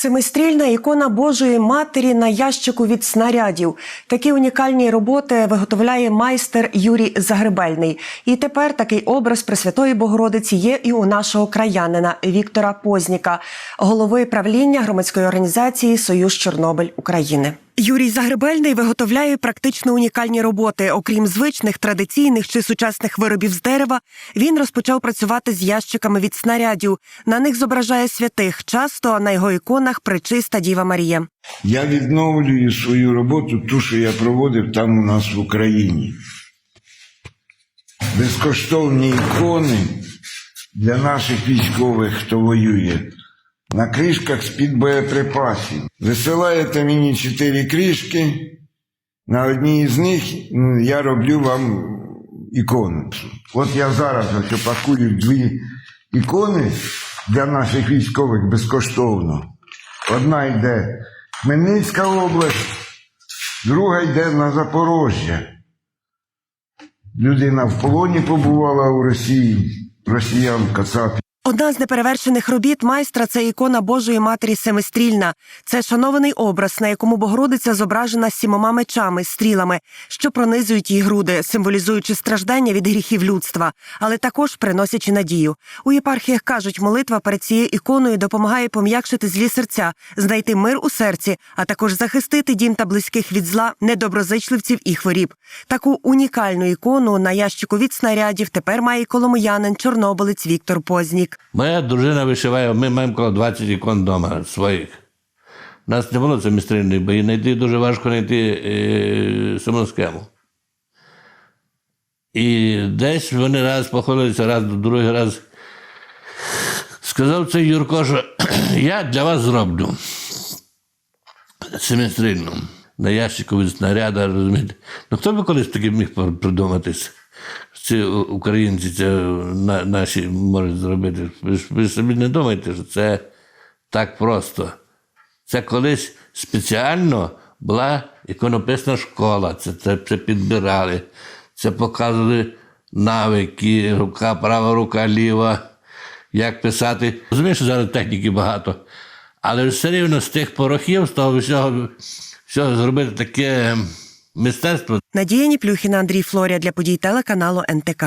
Семистрільна ікона Божої Матері на ящику від снарядів. Такі унікальні роботи виготовляє майстер Юрій Загребельний. І тепер такий образ Пресвятої Богородиці є і у нашого краянина Віктора Позніка, голови правління громадської організації Союз Чорнобиль України. Юрій Загребельний виготовляє практично унікальні роботи. Окрім звичних, традиційних чи сучасних виробів з дерева, він розпочав працювати з ящиками від снарядів. На них зображає святих. Часто на його іконах причиста Діва Марія. Я відновлюю свою роботу, ту, що я проводив там у нас в Україні. Безкоштовні ікони для наших військових, хто воює, на кришках з-під боєприпасів. Висилаєте мені чотири кришки, на одній з них я роблю вам ікону. От я зараз ось пакую дві ікони для наших військових безкоштовно. Одна йде Хмельницька область, друга йде на Запорожжя. Людина в полоні побувала у Росії, росіян Кацапів. Одна з неперевершених робіт майстра це ікона Божої Матері Семистрільна. Це шанований образ, на якому Богородиця зображена сімома мечами, стрілами, що пронизують її груди, символізуючи страждання від гріхів людства, але також приносячи надію. У єпархіях кажуть, молитва перед цією іконою допомагає пом'якшити злі серця, знайти мир у серці, а також захистити дім та близьких від зла, недоброзичливців і хворіб. Таку унікальну ікону на ящику від снарядів тепер має коломиянин чорнобилець Віктор Познік. Моя дружина вишиває, ми маємо коло 20 ікон вдома своїх. У нас не було це містрильної, бо її знайти дуже важко знайти е, саму схему. І десь вони раз походилися, раз, другий раз. Сказав цей Юрко, що я для вас зроблю семистрільну. На ящику від снаряда, розумієте. Ну хто би колись таки міг придуматись? Ці українці це на, наші можуть зробити. Ви собі не думаєте, що це так просто. Це колись спеціально була іконописна школа, це, це, це підбирали, це показували навики, рука, права рука, ліва, як писати. Розумієш, що зараз техніки багато. Але все рівно з тих порохів, з того всього, всього зробити таке мистецтво. Надія Ніплюхіна, Андрій Флорія для подій телеканалу НТК.